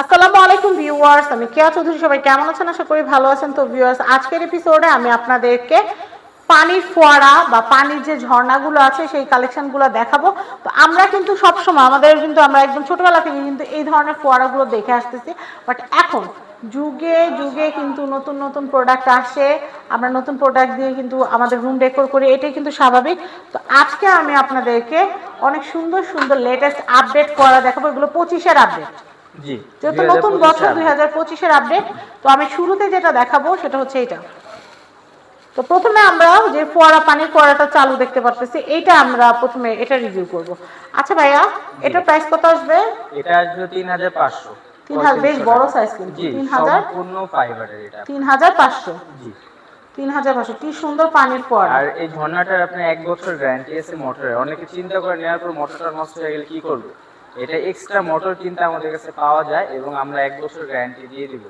আসসালামু আলাইকুম ভিউয়ার্স, আমি কেয়া চৌধুরী, সবাই কেমন আছেন? আশা করি ভালো আছেন। তো ভিউয়ার্স, আজকের এপিসোডে আমি আপনাদেরকে পানির ফোয়ারা বা পানির যে ঝর্ণাগুলো আছে, সেই কালেকশনগুলো দেখাবো। তো আমরা কিন্তু সবসময়, আমাদের কিন্তু আমরা একদম ছোটবেলা থেকে কিন্তু এই ধরনের ফোয়ারাগুলো দেখে আসতেছি। বাট এখন, যুগে যুগে কিন্তু নতুন নতুন প্রোডাক্ট আসে। আমরা নতুন প্রোডাক্ট দিয়ে কিন্তু আমাদের রুম ডেকোর করি, এটাই কিন্তু স্বাভাবিক। তো আজকে আমি আপনাদেরকে অনেক সুন্দর সুন্দর লেটেস্ট আপডেট ফোয়ারা দেখাবো। এগুলো পঁচিশের আপডেট জি। যেহেতু নতুন বছর দুই হাজার পঁচিশের আপডেট তো আমি শুরুতে যেটা দেখাবো সেটা হচ্ছে এটা তো প্রথমে আমরা যে ফোয়ারা পানির ফোয়ারাটা চালু দেখতে পারতেছি এইটা আমরা প্রথমে এটা রিভিউ করব। আচ্ছা ভাইয়া এটার প্রাইস কত আসবে? এটা আসবে তিন হাজার পাঁচশো। তিন হাজার বেশ বড় সাইজ কিন্তু। তিন হাজার? ফাইবারের এটা। তিন হাজার পাঁচশো? জি। তিন হাজার পাঁচশো। কি সুন্দর পানির ফোয়ারা। আর এই ঝর্ণাটার আপনার এক বছর গ্যারান্টি আছে মোটরের। অনেকে চিন্তা করে নেওয়ার পর মোটরটা নষ্ট হয়ে গেলে কি করবে? এটা এক্সট্রা মোটর কিন্তু আমাদের কাছে পাওয়া যায় এবং আমরা এক বছর গ্যারান্টি দিয়ে দিব।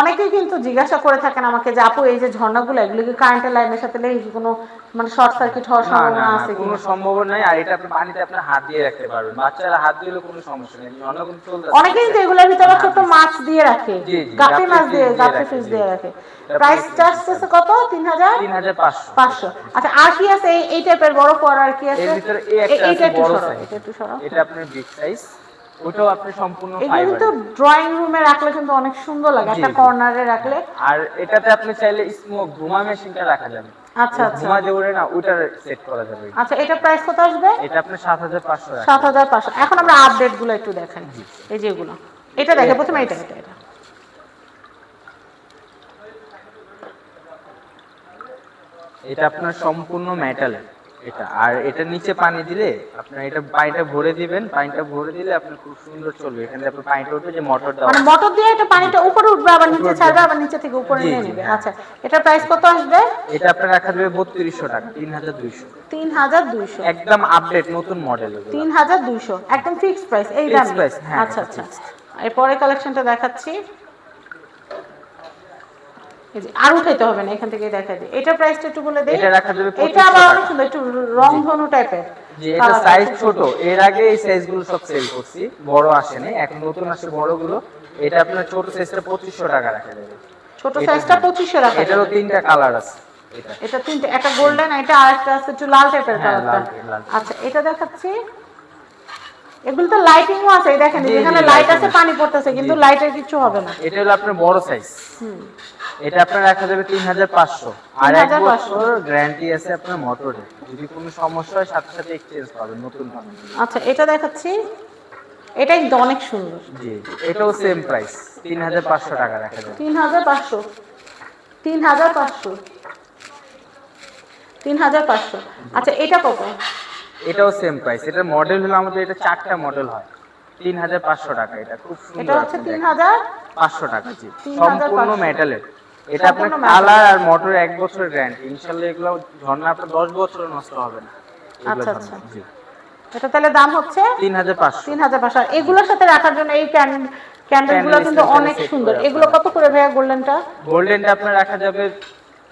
অনেকেই কিন্তু জিজ্ঞাসা করে থাকেন আমাকে যে আপু এই যে ঝর্ণাগুলো এগুলো কি কারেন্টের লাইনের সাথে লেগে কোনো মানে শর্ট সার্কিট হওয়ার সম্ভাবনা আছে কোনো সম্ভাবনা নাই। আর এটা আপনি পানিতে আপনার হাত দিয়ে রাখতে পারবেন। বাচ্চারা হাত দিলে কোনো সমস্যা নেই। ঝর্ণা কিন্তু চলতে অনেকেই কিন্তু এগুলোর ভিতরে ছোট মাছ দিয়ে রাখে। জি, জি, গাপি মাছ দিয়ে গাপি ফিশ দিয়ে রাখে। প্রাইস চার্জ আছে কত? তিন হাজার? তিন হাজার পাঁচশো। পাঁচশো। আচ্ছা আর কি আছে? এই টাইপের বড় পর আর কি আছে? এর ভিতরে এই একটা বড় size। এটা একটু সরাও। এটা আপনার বিগ সাইজ ওটাও আপনি সম্পূর্ণ ফাইবার কিন্তু ড্রয়িং রুমে রাখলে কিন্তু অনেক সুন্দর লাগে একটা কর্নারে রাখলে। আর এটাতে আপনি চাইলে স্মোক ধুমা মেশিনটা রাখা যাবে। আচ্ছা আচ্ছা। যে ওরে না সেট করা যাবে। আচ্ছা এটা প্রাইস কত আসবে? এটা আপনি সাত হাজার পাঁচশো সাত হাজার পাঁচশো। এখন আমরা আপডেটগুলো একটু দেখাই এই যেগুলো এটা দেখে প্রথমে এটা এটা এটা। এটা আপনার সম্পূর্ণ মেটালের এটা আর এটা নিচে পানি দিলে আপনার এটা পানিটা ভরে দিবেন পানিটা ভরে দিলে আপনার খুব সুন্দর চলবে। এখানে আপনার পানিটা উঠবে যে মোটর দেওয়া মানে মোটর দিয়ে এটা পানিটা উপরে উঠবে আবার নিচে ছাড়বে আবার নিচে থেকে উপরে নিয়ে নেবে। হ্যাঁ। আচ্ছা এটা প্রাইস কত আসবে? এটা আপনার রাখা যাবে বত্রিশশো টাকা তিন হাজার দুইশো। তিন হাজার দুইশো। একদম আপডেট নতুন মডেল তিন হাজার দুইশো একদম ফিক্সড প্রাইস এই দামে। হ্যাঁ, আচ্ছা আচ্ছা। এরপরে কালেকশনটা দেখাচ্ছি। আর উঠাইতে হবে না এখান থেকে দেখা দিই। এটা প্রাইসটা একটু বলে দেই। এটা রাখা যাবে এটা আবার অনেক সুন্দর একটু রংধনু টাইপের যে এটা সাইজ ছোট। এর আগে এই সাইজগুলো সব সেল করছি। বড় আসেনি এখন নতুন আসে বড়গুলো এটা আপনার ছোট সাইজটা পঁচিশশো টাকা রাখা যাবে। ছোট সাইজটা পঁচিশশো রাখা এটারও তিনটা কালার আছে। এটা। এটা তিনটে একটা গোল্ডেন এটা আরেকটা আছে একটু লাল টাইপের হ্যাঁ, কালারটা লাল। আচ্ছা এটা দেখাচ্ছি। এগুলো তো লাইটিংও আছে দেখেন জি, লাইট আছে। পানি পড়তেছে কিন্তু লাইটের কিছু হবে না। এটা হলো আপনার বড় সাইজ এটা আপনার রাখা যাবে তিন হাজার পাঁচশো। আর এক 3500 বছর গ্যারান্টি আছে আপনার মোটরে যদি কোনো সমস্যা হয় সাথে সাথে এক্সচেঞ্জ পাবেন নতুন পাবেন আচ্ছা এটা দেখাচ্ছি। এটা কিন্তু অনেক সুন্দর। জি জি এটাও সেম প্রাইস তিন হাজার পাঁচশো টাকা রাখা যাবে তিন হাজার পাঁচশো। তিন হাজার পাঁচশো। তিন হাজার পাঁচশো। আচ্ছা এটা কত? এটাও সেম প্রাইস এটার মডেল হলো আমাদের এটা চারটা মডেল হয়। তিন হাজার পাঁচশো টাকা এটা খুব এটা সুন্দর হচ্ছে তিন হাজার পাঁচশো টাকা জি। 3500 সম্পূর্ণ মেটালের এটা আপনার কালার আর মোটর এক বছর গ্যারান্টি ইনশাল্লাহ এগুলো ঝর্ণা আপনার দশ বছর নষ্ট হবে না। আচ্ছা, আচ্ছা। জি। এটা তাহলে দাম হচ্ছে? তিন হাজার পাঁচশো। তিন হাজার পাঁচশো। আর এগুলোর সাথে রাখার জন্য এই ক্যান্ডেল ক্যান্ডেলগুলো Candle কিন্তু অনেক সুন্দর। এগুলো কত করে ভাইয়া গোল্ডেনটা? গোল্ডেনটা আপনার রাখা যাবে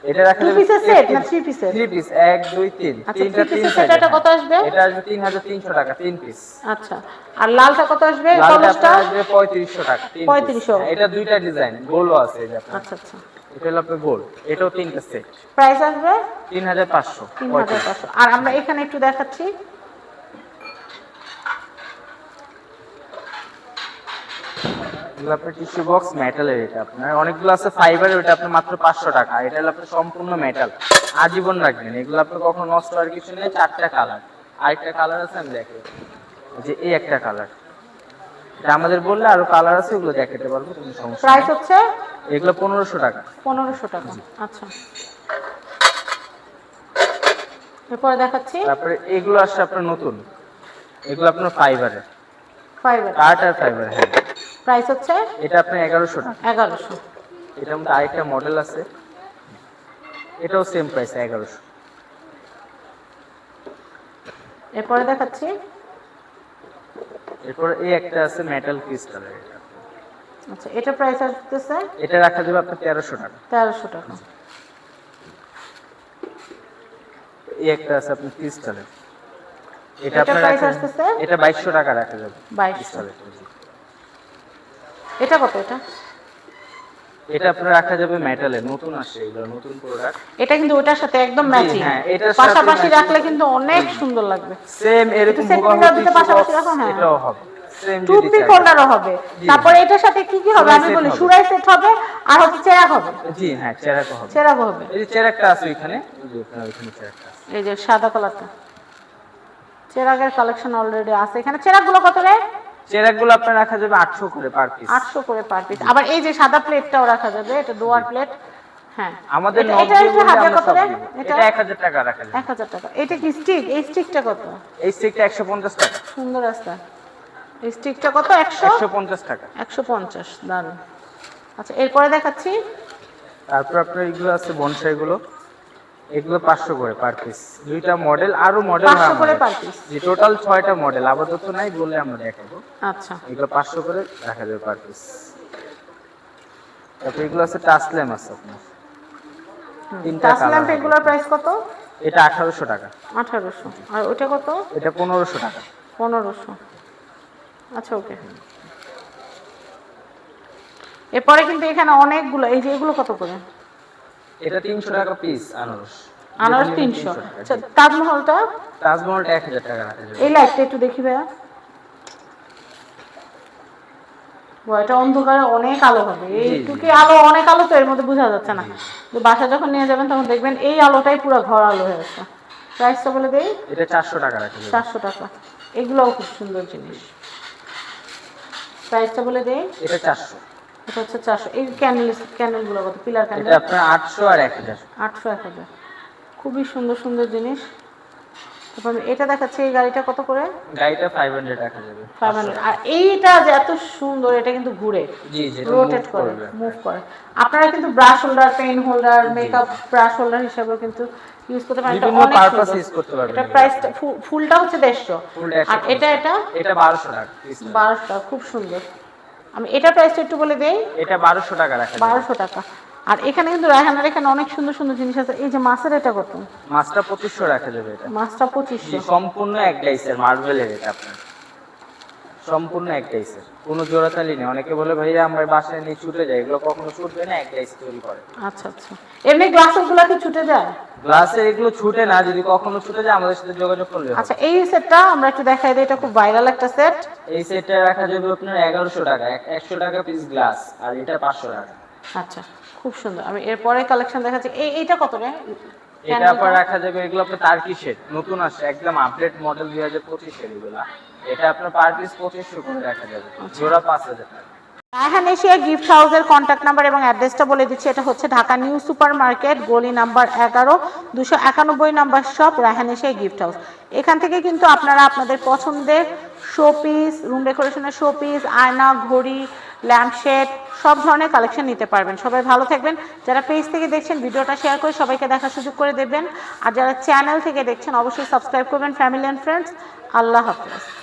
এটা রাখা Two যাবে piece এর না থ্রি পিসের থ্রি পিস এক দুই তিন। আচ্ছা, তিনটা তিন side এটা কত। আসবে? এটা আসবে তিন হাজার তিনশো টাকা তিন পিস আচ্ছা আর লালটা কত আসবে? কলসটা আসবে পঁয়ত্রিশশো টাকা 3500 হ্যাঁ, এটা দুইটা ডিজাইন গোলও আছে এই যে আচ্ছা আচ্ছা। এটা হলো আপনার গোল এটাও তিনটা সেট প্রাইস আসবে? তিন হাজার পাঁচশো তিন হাজার পাঁচশো। আর আমরা এখানে একটু দেখাচ্ছি। এগুলো আপনার টিস্যু বক্স মেটালের এটা আপনার। অনেকগুলো আছে ফাইবারের ওটা আপনার মাত্র পাঁচশো টাকা। এটা হলো আপনার সম্পূর্ণ মেটাল আজীবন রাখবেন। এগুলো আপনার কখনো নষ্ট হওয়ার কিছু নেই। চারটা কালার আরেকটা কালার আছে আমি দেখে যে এই একটা কালার এটা আমাদের বললে আরও কালার আছে ওগুলো দেখাতে পারব কোনো সমস্যা প্রাইস হচ্ছে? এগুলো পনেরোশো টাকা। পনেরোশো টাকা। আচ্ছা। এরপরে দেখাচ্ছি। তারপরে এগুলো আসছে আপনার নতুন। এগুলো আপনার ফাইবারের ফাইবার আর ফাইবার হ্যাঁ। প্রাইস হচ্ছে এটা আপনার এগারোশো টাকা। এগারোশো। এটার মধ্যে আরেকটা মডেল আছে। এটাও সেম প্রাইস এগারোশো। এরপরে দেখাচ্ছি। এরপর এই একটা আছে মেটাল ক্রিস্টালের এটা আচ্ছা এটা প্রাইস আসতেছে এটা রাখা যাবে আপনার তেরোশো টাকা। তেরোশো টাকা। এই একটা আছে আপনার ক্রিস্টালের এটা এটা আপনার? এটা বাইশশো টাকা রাখা যাবে। বাইশশো। ক্রিস্টালের জি। এটা কত এটা? এটা আপনার রাখা যাবে মেটালের নতুন আসছে এগুলো নতুন প্রোডাক্ট এটা কিন্তু ওটার সাথে একদম ম্যাচিং হ্যাঁ, সাথে পাশাপাশি রাখলে কিন্তু অনেক সুন্দর লাগবে। সেম এরকম tissue পাশাপাশি রাখো, হ্যাঁ। এটাও হবে। চাই। হবে। তারপরে এটার সাথে কি কি হবে? আমি বলি সুরাই সেট হবে আর হচ্ছে চেরাক হবে। জি হ্যাঁ হবে। চেরাক হবে। এই যে চেরাকটা আছে ওইখানে এই যে সাদা কালারটা চেরাগের কালেকশন অলরেডি আছে। এখানে চেরাকগুলো কত রে? চেরাকগুলো আপনার রাখা যাবে 800 করে পার পিস আটশো করে পার পিস আবার এই যে সাদা প্লেটটাও রাখা যাবে এটা ডোয়ার প্লেট হ্যাঁ। আমাদের এটা- এটা আমরা কত এটা? এটা 1000 টাকা রাখা যাবে। এক হাজার টাকা। এটা কি স্টিক এই স্টিকটা কত? এই স্টিকটা 150 টাকা। সুন্দর রাস্তা। এই স্টিকটা কত? একশো? 150 টাকা। একশো পঞ্চাশ। দারুণ আচ্ছা এরপরে দেখাচ্ছি। তারপর আপনার এগুলো আছে বনসাই গুলো এগুলো 500 করে পার পিস দুইটা মডেল আরও মডেল পাঁচশো করে পার পিস জি টোটাল 6টা মডেল আপাতত নাই বললে আমরা দেখাবো। আচ্ছা। এগুলো 500 করে রাখা যাবে পার পিস তারপর এগুলো আছে টাসলেম আছে আপনার। তিনটা এগুলোর প্রাইস কত? এটা 1800 টাকা। আঠারোশো। আর ওটা কত? এটা 1500 টাকা। পনেরোশো। আচ্ছা ওকে এরপরে কিন্তু এখানে অনেকগুলো এই যে এগুলো কত করে? এটা 300 টাকা পিস আনারস। আনারস যেটা নিলে তিনশো 300 আচ্ছা তাজমহলটা? তাজমহলটা 1000 টাকা রাখা যাবে। এই লাইটটা একটু দেখি ভাইয়া। এটা অন্ধকারে অনেক আলো হবে। এইটুকু আলো অনেক আলো তো এর মধ্যে বোঝা যাচ্ছে না। তো বাসা যখন নিয়ে যাবেন তখন দেখবেন এই আলোটাই পুরো ঘর আলো হয়ে গেছে। প্রাইসটা বলে দেই? এটা 400 টাকা রাখা যাবে। চারশো টাকা। এগুলোও খুব সুন্দর জিনিস। প্রাইসটা বলে দেই? এটা 400 এটা হচ্ছে চারশো। এই ক্যান্ডেল ক্যান্ডেলগুলো কত পিলার এটা ক্যান্ডেল আপনার 800 আর 1000 আটশো এক হাজার। খুবই সুন্দর সুন্দর জিনিস। তারপর এটা দেখাচ্ছি এই গাড়িটা কত করে? গাড়িটা 500 রাখা যাবে ফাইভ হান্ড্রেড আর এইটা যে এত সুন্দর এটা কিন্তু ঘুরে। জি যেটা রোটেট করে মুভ করে। আপনারা কিন্তু brush holder pen holder makeup brush holder হিসেবেও কিন্তু ইউজ করতে পারেন। বিভিন্ন পারপাস ইউজ করতে পারবেন এটা। প্রাইসটা ফুলটা হচ্ছে দেড়শো। ফুলটা আর এটা এটা? এটা 1200 টাকা piece টা। বারোশো টাকা খুব সুন্দর। আমি এটা প্রাইসটা একটু বলে দেই। এটা 1200 টাকা রাখা যাবে। বারোশো টাকা। আর এখানে কিন্তু রায়হানার এখানে অনেক সুন্দর সুন্দর জিনিস আছে। এই যে মাছের এটা কত? মাছটা 2500 রাখা যাবে এটা। মাছটা জি, পঁচিশশো। সম্পূর্ণ এক ডাইসের মার্বেলের এটা আপনার। সম্পূর্ণ এক ডাইসের কোনো জোড়াতালি নেই। অনেকে বলে ভাইয়া আমার বাসায় নিয়ে ছুটে যায় এগুলো কখনো ছুটবে না এক ডাইস তৈরি করে। আচ্ছা আচ্ছা। এমনি গ্লাসেরগুলা কি ছুটে যায়? গ্লাসের এগুলো ছুটে না যদি কখনো ছুটে যায় আমাদের সাথে যোগাযোগ করলে। আচ্ছা এই সেটটা আমরা একটু দেখাই দিই এটা খুব ভাইরাল একটা সেট এই সেটটা রাখা যাবে আপনার এগারোশো টাকা এক- একশো টাকা পিস গ্লাস আর এটা পাঁচশো টাকা। আচ্ছা খুব সুন্দর। আমি এরপরে কালেকশন দেখাচ্ছি। এই এইটা কত রে? এটা আবার রাখা যাবে এগুলো আপনার সেট নতুন আসছে একদম আপডেট মডেল দুই হাজার পঁচিশের এগুলা। এটা আপনার পার পিস পঁচিশশো করে রাখা যাবে। জোড়া পাঁচ হাজার টাকা। রায়হান এশিয়া গিফট হাউসের কন্ট্যাক্ট নাম্বার এবং অ্যাড্রেসটা বলে দিচ্ছি এটা হচ্ছে ঢাকা নিউ সুপার মার্কেট গলি নাম্বার এগারো দুশো একানব্বই number shop Raihan Asia gift house এখান থেকে কিন্তু আপনারা আপনাদের পছন্দের শোপিস রুম ডেকোরেশনের শোপিস আয়না, ঘড়ি ল্যাম্পশেড সব ধরনের কালেকশন নিতে পারবেন। সবাই ভালো থাকবেন। যারা পেজ থেকে দেখছেন, ভিডিওটা শেয়ার করে সবাইকে দেখার সুযোগ করে দেবেন। আর যারা চ্যানেল থেকে দেখছেন, অবশ্যই সাবস্ক্রাইব করবেন ফ্যামিলি অ্যান্ড ফ্রেন্ডস আল্লাহ হাফেজ।